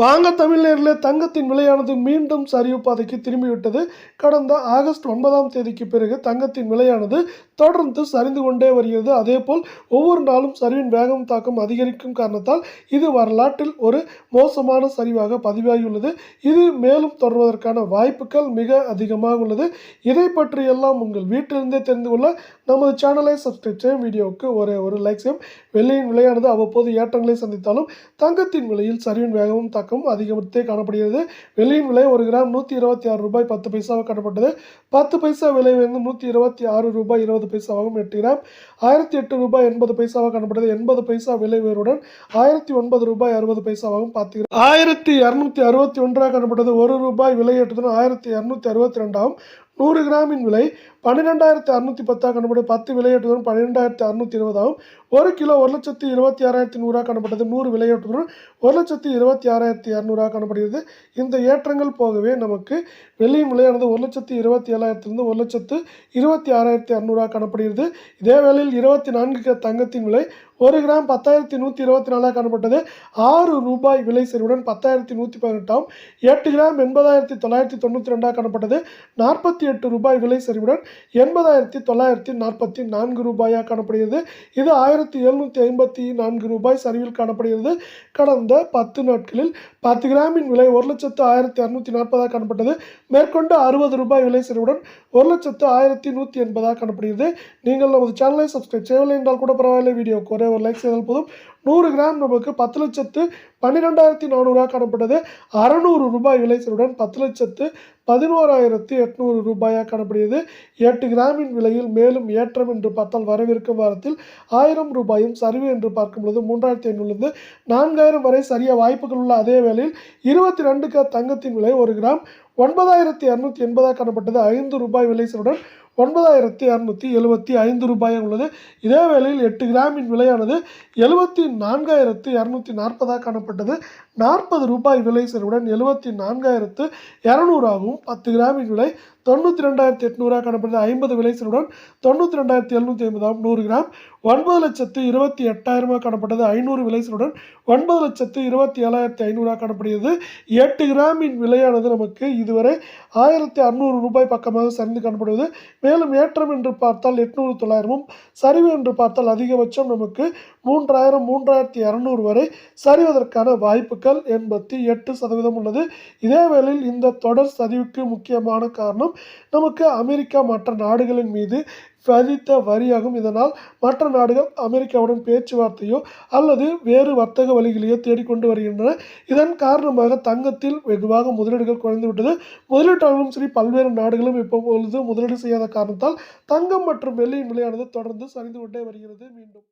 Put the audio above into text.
வாங்க தமிழ்நேரில் தங்கத்தின் விலையானது மீண்டும் சரிவு பாதைக்கு திரும்பிவிட்டது. கடந்த ஆகஸ்ட் ஒன்பதாம் தேதிக்கு பிறகு தங்கத்தின் விலையானது தொடர்ந்து சரிந்து கொண்டே வருகிறது. அதேபோல் ஒவ்வொரு நாளும் சரிவின் வேகம் தாக்கம் அதிகரிக்கும் காரணத்தால் இது வரலாற்றில் ஒரு மோசமான சரிவாக பதிவாகியுள்ளது. இது மேலும் தொடர்வதற்கான வாய்ப்புகள் மிக அதிகமாக உள்ளது. இதை பற்றி எல்லாம் உங்கள் வீட்டிலிருந்தே தெரிந்து கொள்ள நமது சேனலை சப்ஸ்கிரைப் செய்யும் வீடியோவுக்கு ஒரே ஒரு லைக் செய்யும். வெள்ளியின் விலையானது அவ்வப்போது ஏற்றங்களை சந்தித்தாலும் தங்கத்தின் விலையில் சரிவின் வேகமும் தாக்கமும் அதிகரித்தே காணப்படுகிறது. வெள்ளியின் விலை ஒரு கிராம் நூற்றி இருபத்தி ஆறு ரூபாய் பத்து பைசாவாக காணப்பட்டது பத்து பைசா விலை வந்து நூற்றி இருபத்தி ஆறு ரூபாய் இருபது பைசாவாகவும் எட்டு கிராம் ஆயிரத்தி எட்டு ரூபாய் எண்பது பைசாவாக காணப்பட்டது எண்பது பைசா விலை உயர்வுடன் ஆயிரத்தி ஒன்பது ரூபாய் அறுபது பைசாவாகவும் பார்த்துக்கிறோம் ஆயிரத்தி இரநூத்தி அறுபத்தி ஒன்றாக காணப்பட்டது. ஒரு ரூபாய் விலை ஏற்றத்துடன் ஆயிரத்தி இரநூத்தி அறுபத்தி ரெண்டாகும் நூறு கிராமின் விலை பன்னிரெண்டாயிரத்தி அறுநூற்றி பத்தாக காணப்பட்டது பத்து விலையேற்றத்துடன் பன்னிரெண்டாயிரத்தி அறுநூற்றி இருபதாகும் ஒரு கிலோ ஒரு லட்சத்தி இருபத்தி ஆறாயிரத்தி நூறாக காணப்பட்டது. நூறு விலையேற்றத்துடன் ஒரு லட்சத்தி இருபத்தி ஆறாயிரத்தி இரநூறாக காணப்படுகிறது. இந்த ஏற்றங்கள் போகவே நமக்கு வெள்ளியின் விலையானது ஒரு லட்சத்து இருபத்தி ஏழாயிரத்திலிருந்து ஒரு லட்சத்து இருபத்தி ஆறாயிரத்தி அறநூறுவா காணப்படுகிறது. இதே வேளையில் இருபத்தி நான்கு க தங்கத்தின் விலை ஒரு கிராம் பத்தாயிரத்தி நூற்றி இருபத்தி நாலாக காணப்பட்டது. ஆறு ரூபாய் விலை சரிவுடன் பத்தாயிரத்தி நூற்றி பதினெட்டாம் எட்டு கிராம் எண்பதாயிரத்தி தொள்ளாயிரத்தி தொண்ணூற்றி ரெண்டாக காணப்பட்டது. நாற்பத்தி எட்டு ரூபாய் விலை சரிவுடன் எண்பதாயிரத்தி தொள்ளாயிரத்தி நாற்பத்தி நான்கு ரூபாயாக காணப்படுகிறது. இது ஆயிரத்தி எழுநூற்றி ஐம்பத்தி நான்கு ரூபாய் சரிவில் காணப்படுகிறது. கடந்த பத்து நாட்களில் பத்து கிராமின் விலை ஒரு லட்சத்து ஆயிரத்தி அறுநூற்றி நாற்பதாக காணப்பட்டது. மேற்கொண்டு அறுபது ரூபாய் விலை சரிவுடன் ஒரு லட்சத்து ஆயிரத்தி நூற்றி எண்பதாக காணப்படுகிறது. நீங்கள் நமது சேனலை சப்ஸ்கிரைப் செய்யவில்லை என்றால் கூட பரவாயில்லை. வீடியோக்கு ஒரே ஒரு லைக் செய்தால் போதும். நூறு கிராம் நமக்கு பத்து லட்சத்து பன்னிரெண்டாயிரத்தி நானூறாக காணப்பட்டது. அறநூறு ரூபாய் விலை பத்து லட்சத்து பதினோராயிரத்தி எட்நூறு ரூபாயாக காணப்படுகிறது. எட்டு கிராமின் விலையில் மேலும் ஏற்றம் என்று பார்த்தால் வரவிருக்கும் வாரத்தில் ஆயிரம் ரூபாயும் சரிவு என்று பார்க்கும் பொழுது மூன்றாயிரத்தி ஐநூறுலேருந்து நான்காயிரம் வரை சரிய வாய்ப்புகள் உள்ள அதே வேளையில் இருபத்தி ரெண்டு க தங்கத்தின் விலை ஒரு கிராம் ஒன்பதாயிரத்தி இரநூத்தி எண்பதாக காணப்பட்டது. ஐந்து ரூபாய் விலை ஒன்பதாயிரத்தி இரநூத்தி எழுபத்தி ஐந்து ரூபாயாக உள்ளது. இதே வேளையில் எட்டு கிராமின் விலையானது எழுபத்தி நான்காயிரத்து இரநூத்தி நாற்பதாக காணப்பட்டது. நாற்பது ரூபாய் விலை சரிவுடன் எழுபத்தி நான்காயிரத்து இரநூறாகவும் பத்து கிராமின் விலை தொண்ணூற்றி ரெண்டாயிரத்தி எட்நூறாக காணப்படுது. ஐம்பது விலை தொண்ணூற்றி ரெண்டாயிரத்தி எழுநூற்றி ஐம்பதாம் நூறு கிராம். ஒன்பது லட்சத்து இருபத்தி எட்டாயிரமாக காணப்பட்டது ஐநூறு விலை ஒன்பது லட்சத்து இருபத்தி ஏழாயிரத்தி ஐநூறாக காணப்படுகிறது. எட்டு கிராமின் விலையானது நமக்கு இதுவரை ஆயிரத்தி அறுநூறு ரூபாய் பக்கமாக சரிந்து காணப்படுவது மேலும் ஏற்றம் என்று பார்த்தால் எட்நூறு தொள்ளாயிரமும் சரிவு என்று பார்த்தால் அதிகபட்சம் நமக்கு மூன்றாயிரம் மூன்றாயிரத்தி இரநூறு வரை சரிவதற்கான வாய்ப்புகள் எண்பத்தி எட்டு சதவீதம் உள்ளது. இதே வேளையில் இந்த தொடர் சரிவுக்கு முக்கியமான காரணம் நமக்கு அமெரிக்கா மற்ற நாடுகளின் மீது விதித்த வரியாகும். இதனால் மற்ற நாடுகள் அமெரிக்காவுடன் பேச்சுவார்த்தையோ அல்லது வேறு வர்த்தக வழிகளையோ தேடிக்கொண்டு வருகின்றன. இதன் காரணமாக தங்கத்தில் வெகுவாக முதலீடுகள் குறைந்துவிட்டது. முதலீட்டாளர்களும் சரி பல்வேறு நாடுகளும் இப்பொழுது முதலீடு செய்யாத காரணத்தால் தங்கம் மற்றும் வெள்ளியின் விலையானது தொடர்ந்து சரிந்து கொண்டே வருகிறது. மீண்டும்